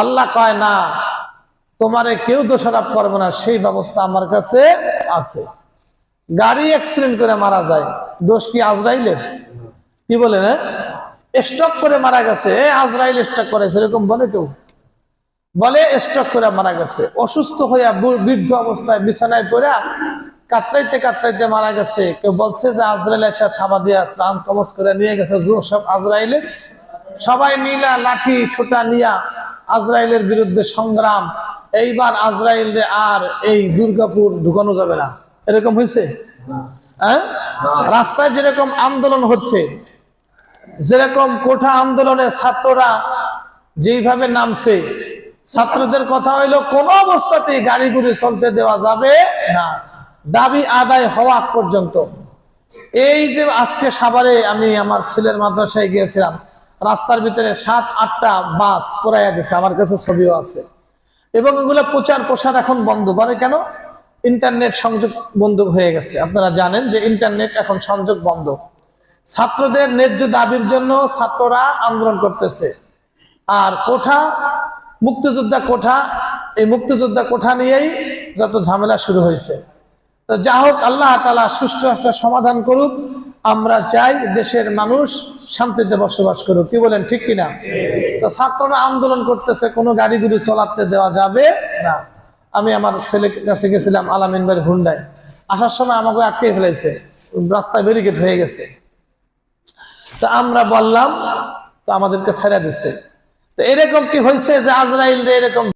আল্লাহ কয়, না, তোমারে কেউ দোষারোপ করবে না, সেই ব্যবস্থা আমার কাছে আছে। গাড়ি অ্যাক্সিডেন্ট করে মারা যায়। দোষ কি আজরাইলের? কি বলে না? স্টক করে মারা গেছে। আজরাইল স্টক করে, সেরকম বলে কেউ? বলে স্টক করে মারা গেছে। অসুস্থ হইয়া বৃদ্ধ অবস্থায় বিছানায় পড়ে কাতরাইতে কাতরাইতে মারা গেছে। কেউ বলছে যে, আজরাইল এসে থাবা দিয়া ট্রান্স কবচ করে নিয়ে গেছে। জো, সব আজরাইলের। সবাই মিলা লাঠি ছোটা নিয়া আজরাইলের বিরুদ্ধে সংগ্রাম এইবার আজরাইল আর এই দুর্গাপুর ঢুকানো যাবে না। এরকম হয়েছে? হ্যাঁ? রাস্তায় যেরকম আন্দোলন হচ্ছে যেরকম কোঠা আন্দোলনে ছাত্ররা যেইভাবে নামছে ছাত্রদের কথা হইল কোন অবস্থাতেই গাড়ি গুড়ি চলতে দেওয়া যাবে না। দাবি আদায় হওয়া পর্যন্ত। এই যে আজকে সাভারে আমি আমার ছেলের মাদ্রাসায় গিয়েছিলাম রাস্তার ভিতরে সাত, আটটা বাস পড়াইয়া গেছে আমার কাছে ছবিও আছে। এবং এগুলো প্রচার প্রসার এখন বন্ধ। করে কেন? ইন্টারনেট সংযোগ বন্ধ হয়ে গেছে। আপনারা জানেন যে ইন্টারনেট এখন সংযোগ বন্ধ। ছাত্রদের ন্যায্য দাবির জন্য ছাত্ররা আন্দোলন করতেছে। আর কোঠা, মুক্তিযোদ্ধা কোঠা, এই মুক্তিযোদ্ধা কোঠা নিয়েই যত ঝামেলা শুরু হয়েছে। তো যা হোক, আল্লাহ তালা সুষ্ঠু একটা সমাধান করুক। আমরা চাই দেশের মানুষ শান্তিতে বসবাস করুক। কি বলেন, ঠিক কিনা? তো ছাত্ররা আন্দোলন করতেছে, কোনো গাড়ি গুড়ি চলাতে দেওয়া যাবে না। আমি আমার ছেলের কাছে গেছিলাম আলামিন ভাই হুন্ডায়। আসার সময় আমাকে আটকে ফেলেছে, রাস্তায় ব্যারিকেড হয়ে গেছে। তো আমরা বললাম, তো আমাদেরকে ছেড়ে দিছে। তো এরকম কি হয়েছে যে আজরাইল এরকম